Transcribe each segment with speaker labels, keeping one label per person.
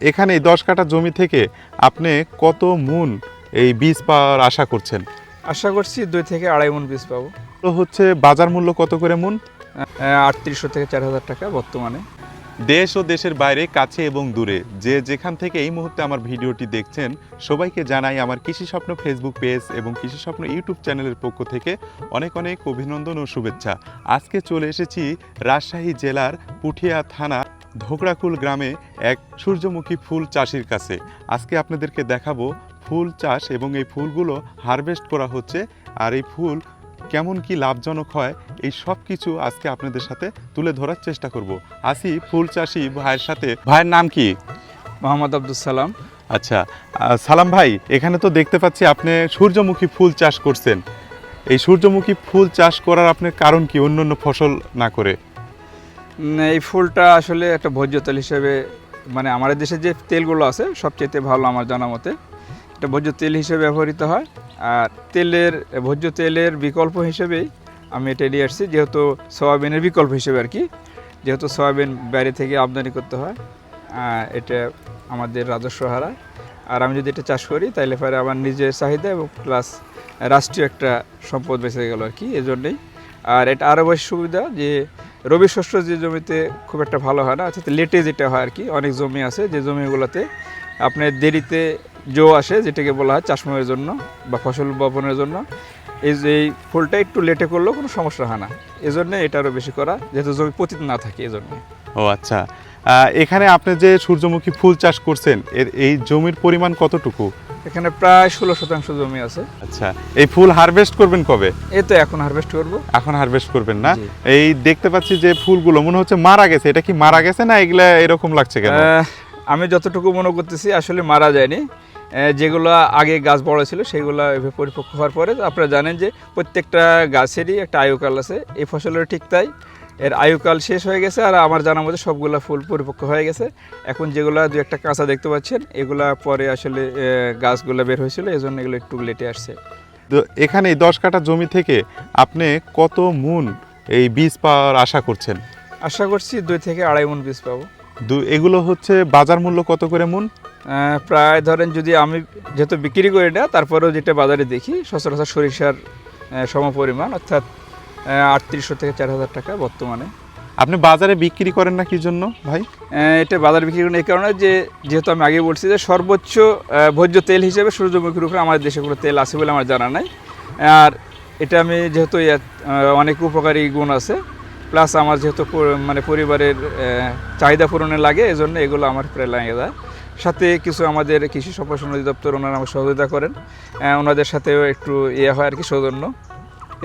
Speaker 1: এখানে এই দশ কাঠা জমি থেকে আপনি কত মুন এই বীজ পাওয়ার আশা করছেন?
Speaker 2: আশা করছি দুই থেকে আড়াই মন বীজ পাবো।
Speaker 1: তো হচ্ছে বাজার মূল্য কত করে মুন
Speaker 2: আটত্রিশশো থেকে চার হাজার টাকা বর্তমানে।
Speaker 1: দেশ ও দেশের বাইরে কাছে এবং দূরে যে যেখান থেকে এই মুহূর্তে আমার ভিডিওটি দেখছেন সবাইকে জানাই আমার কৃষি স্বপ্ন ফেসবুক পেজ এবং কৃষি স্বপ্ন ইউটিউব চ্যানেলের পক্ষ থেকে অনেক অনেক অভিনন্দন ও শুভেচ্ছা। আজকে চলে এসেছি রাজশাহী জেলার পুঠিয়া থানা ধোকড়াকুল গ্রামে এক সূর্যমুখী ফুল চাষির কাছে। আজকে আপনাদেরকে দেখাবো ফুল চাষ এবং এই ফুলগুলো হারভেস্ট করা হচ্ছে আর এই ফুল কেমন কি লাভজনক হয় এই সব কিছু আজকে আপনাদের সাথে তুলে ধরার চেষ্টা করব। আসি ফুল চাষি ভাইয়ের সাথে। ভাইয়ের নাম কি?
Speaker 2: মোহাম্মদ আব্দুল সালাম।
Speaker 1: আচ্ছা সালাম ভাই এখানে তো দেখতে পাচ্ছি আপনি সূর্যমুখী ফুল চাষ করছেন। এই সূর্যমুখী ফুল চাষ করার আপনার কারণ কি অন্য অন্য ফসল না করে?
Speaker 2: এই ফুলটা আসলে একটা ভোজ্য তেল হিসেবে মানে আমাদের দেশে যে তেলগুলো আছে সবচেয়ে ভালো আমার জানা মতে, এটা ভোজ্য তেল হিসেবে ব্যবহৃত হয়। আর তেলের, ভোজ্য তেলের বিকল্প হিসেবেই আমি এটা নিয়ে আসছি, যেহেতু সয়াবিনের বিকল্প হিসেবে আর কি, যেহেতু সয়াবিন বাইরে থেকে আমদানি করতে হয় এটা আমাদের রাজস্ব হারায় আর আমি যদি এটা চাষ করি তাহলে পরে আমার নিজের চাহিদা এবং প্লাস রাষ্ট্রীয় একটা সম্পদ বেঁচে গেল আর কি, এজন্যই। আর এটা আরও বেশি সুবিধা যে রবি শস্য যে জমিতে খুব একটা ভালো হয় না অর্থাৎ লেটে যেটা হয় আর কি, অনেক জমি আছে, যে জমিগুলোতে আপনার দেরিতে জো আসে, যেটাকে বলা হয় চাষময়ের জন্য বা ফসল বপনের জন্য। এই যে এই ফুলটা একটু লেটে করলেও কোনো সমস্যা হয় না। এজন্য এটা আরও বেশি করা, যেহেতু জমি পতিত না থাকে, এজন্য।
Speaker 1: ও আচ্ছা। এখানে আপনি যে সূর্যমুখী ফুল চাষ করছেন, এর এই জমির পরিমাণ কতটুকু?
Speaker 2: এখানে প্রায় ষোলো শতাংশ জমি আছে।
Speaker 1: আচ্ছা এই ফুল হারভেস্ট করবেন কবে?
Speaker 2: এই তো এখন হারভেস্ট করব।
Speaker 1: এখন হারভেস্ট করবেন না? এই দেখতে পাচ্ছি যে ফুলগুলো মনে হচ্ছে মারা গেছে। এটা কি মারা গেছে না এগুলা এরকম লাগছে কেন?
Speaker 2: আমি যতটুকু মনে করতেছি আসলে মারা যায়নি। যেগুলো আগে গাছ বড় ছিল সেগুলো পরিপক্ক হওয়ার পরে আপনারা জানেন যে প্রত্যেকটা গাছেরই একটা আয়ুকাল আছে। এই ফসলের ঠিক তাই। এর আয়ুকাল শেষ হয়ে গেছে আর আমার জানা মধ্যে সবগুলা ফুল পরিপক্ক হয়ে গেছে। এখন যেগুলো দু একটা কাঁচা দেখতে পাচ্ছেন এগুলা পরে আসলে গাছগুলো বের হয়েছিল এই জন্য এগুলো একটু লেটে আসছে।
Speaker 1: তো এখানে এই দশ কাঠা জমি থেকে আপনি কত মুন এই বীজ পাওয়ার আশা করছেন?
Speaker 2: আশা করছি দুই থেকে আড়াই মন বীজ পাবো।
Speaker 1: দু- এগুলো হচ্ছে বাজার মূল্য কত করে মুন?
Speaker 2: প্রায় ধরেন যদি আমি যেহেতু বিক্রি করি না তারপরেও যেটা বাজারে দেখি সচরাচর সরিষার সমপরিমাণ অর্থাৎ আটত্রিশশো থেকে চার হাজার টাকা বর্তমানে।
Speaker 1: আপনি বাজারে বিক্রি করেন না কি জন্য ভাই?
Speaker 2: এটা বাজারে বিক্রি করেন এই কারণে যে যেহেতু আমি আগে বলছি যে সর্বোচ্চ ভোজ্য তেল হিসেবে সূর্যমুখীর উপরে আমাদের দেশে কোনো তেল আছে বলে আমার জানা নাই। আর এটা আমি যেহেতু অনেক উপকারী গুণ আছে। প্লাস আমার যেহেতু মানে পরিবারের চাহিদা পূরণে লাগে এজন্য এগুলো আমার প্রায় লাগে যায় সাথে কিছু আমাদের কৃষি সম্প্রসারণ অধিদপ্তর ওনারা আমার সহযোগিতা করেন। ওনাদের সাথেও একটু ইয়ে হয় আর কি সৌজন্য।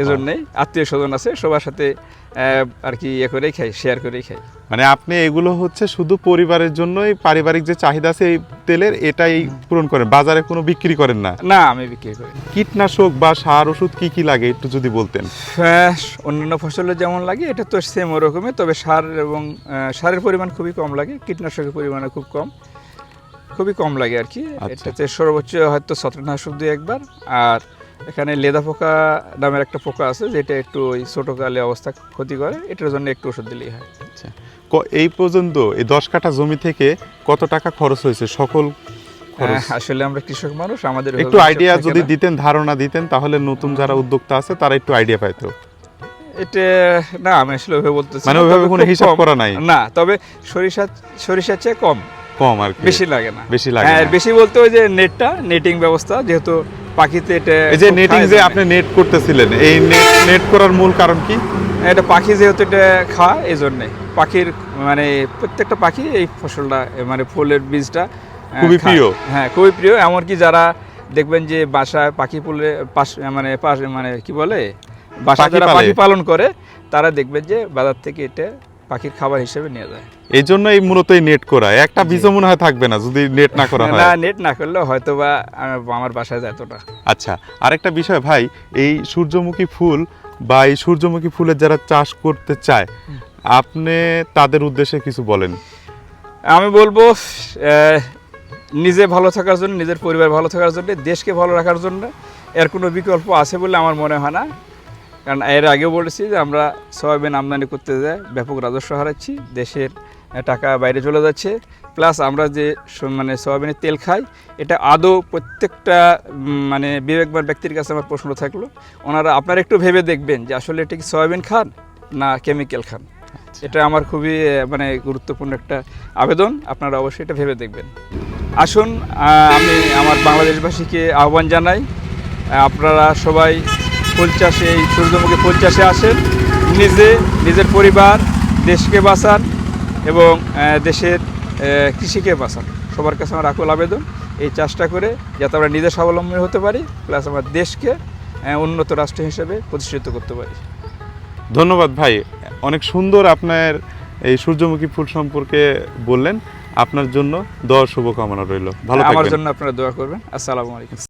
Speaker 2: এজন্যই আত্মীয় স্বজন আছে সবার সাথে আর কি ইয়ে করেই খাই শেয়ার করেই খাই।
Speaker 1: মানে আপনি এগুলো হচ্ছে শুধু পরিবারের জন্যই পারিবারিক যে চাহিদা আছে এই তেলের এটাই পূরণ করেন বাজারে কোনো বিক্রি করেন না?
Speaker 2: না আমি বিক্রি করি
Speaker 1: কীটনাশক বা সার ওষুধ কি কি লাগে একটু যদি বলতেন।
Speaker 2: হ্যাঁ, অন্যান্য ফসলের যেমন লাগে এটা তো সেম ওরকমই তবে সার এবং সারের পরিমাণ খুবই কম লাগে কীটনাশকের পরিমাণে খুব কম খুবই কম লাগে আর কি।
Speaker 1: আচ্ছা।
Speaker 2: এটাতে সর্বোচ্চ হয়তো ছত্রনাশক দুই একবার আর এখানে লেদা পোকা নামের একটা পোকা আছে যেটা একটু ওই ছোটোকালে অবস্থা ক্ষতি করে এটার জন্য একটু ওষুধ দিলেই হয়।
Speaker 1: আচ্ছা। এই পর্যন্ত এই দশ কাঠা জমি থেকে কত টাকা খরচ হয়েছে? সকল
Speaker 2: হ্যাঁ, আসলে আমরা কৃষক মানুষ আমাদের
Speaker 1: একটু আইডিয়া যদি দিতেন ধারণা দিতেন তাহলে নতুন যারা উদ্যোক্তা আছে তারা একটু আইডিয়া পাইতো।
Speaker 2: এটা না আমি আসলে ওইভাবে বলতেছি
Speaker 1: মানে ওইভাবে কোনো হিসাব করা নাই?
Speaker 2: না তবে সরিষা সরিষার চেয়ে কম।
Speaker 1: কম আর
Speaker 2: বেশি লাগে না।
Speaker 1: বেশি লাগে
Speaker 2: হ্যাঁ বেশি বলতে ওই যে নেটটা নেটিং ব্যবস্থা যেহেতু পাখিতে এটা
Speaker 1: এই যে নেটিং যে আপনি নেট করতেছিলেন এই নেট নেট করার মূল কারণ কি?
Speaker 2: এটা পাখি যেহেতু এটা খাওয়া এই জন্যে পাখির মানে প্রত্যেকটা পাখি এই ফসলটা মানে ফুলের বীজটা
Speaker 1: খুবই প্রিয়।
Speaker 2: হ্যাঁ খুবই প্রিয়। এমনকি যারা দেখবেন যে বাসায় পাখি ফুলে পাশ মানে পাশ মানে কি বলে? বাসায় যারা পাখি পালন করে তারা দেখবেন যে বাজার থেকে এটা পাখির খাবার হিসেবে নিয়ে যায়।
Speaker 1: এই জন্য এই মূলত এই নেট করা। একটা বীজও মনে হয় থাকবে না যদি নেট না করা হয়।
Speaker 2: না নেট না করলে হয়তো বা আমার বাসায় যেত না
Speaker 1: আচ্ছা আরেকটা বিষয় ভাই এই সূর্যমুখী ফুল বা এই সূর্যমুখী ফুলের যারা চাষ করতে চায় আপনি তাদের উদ্দেশ্যে কিছু বলেন।
Speaker 2: আমি বলব নিজে ভালো থাকার জন্য নিজের পরিবার ভালো থাকার জন্য দেশকে ভালো রাখার জন্য এর কোনো বিকল্প আছে বলে আমার মনে হয় না। কারণ এর আগেও বলেছি যে আমরা সয়াবিন আমদানি করতে যাই ব্যাপক রাজস্ব হারাচ্ছি দেশের টাকা বাইরে চলে যাচ্ছে। প্লাস আমরা যে মানে সয়াবিনের তেল খাই এটা আদৌ প্রত্যেকটা মানে বিবেকবান ব্যক্তির কাছে আমার প্রশ্ন থাকল। ওনারা আপনারা একটু ভেবে দেখবেন যে আসলে এটা কি সয়াবিন খান না কেমিক্যাল খান। এটা আমার খুবই মানে গুরুত্বপূর্ণ একটা আবেদন আপনারা অবশ্যই এটা ভেবে দেখবেন। আসুন আমি আমার বাংলাদেশবাসীকে আহ্বান জানাই আপনারা সবাই ফুল চাষে এই সূর্যমুখী ফুল চাষে আসেন। নিজে নিজের পরিবার দেশকে বাঁচান এবং দেশের কৃষিকে বাঁচান। সবার কাছে আমার আকুল আবেদন এই চাষটা করে যাতে আমরা নিজে স্বাবলম্বী হতে পারি প্লাস আমার দেশকে উন্নত রাষ্ট্র হিসেবে প্রতিষ্ঠিত করতে পারি।
Speaker 1: ধন্যবাদ ভাই। অনেক সুন্দর আপনার এই সূর্যমুখী ফুল সম্পর্কে বললেন। আপনার জন্য দোয়া শুভকামনা রইল। ভালো
Speaker 2: আমার জন্য আপনারা দোয়া করবেন। আসসালামু আলাইকুম।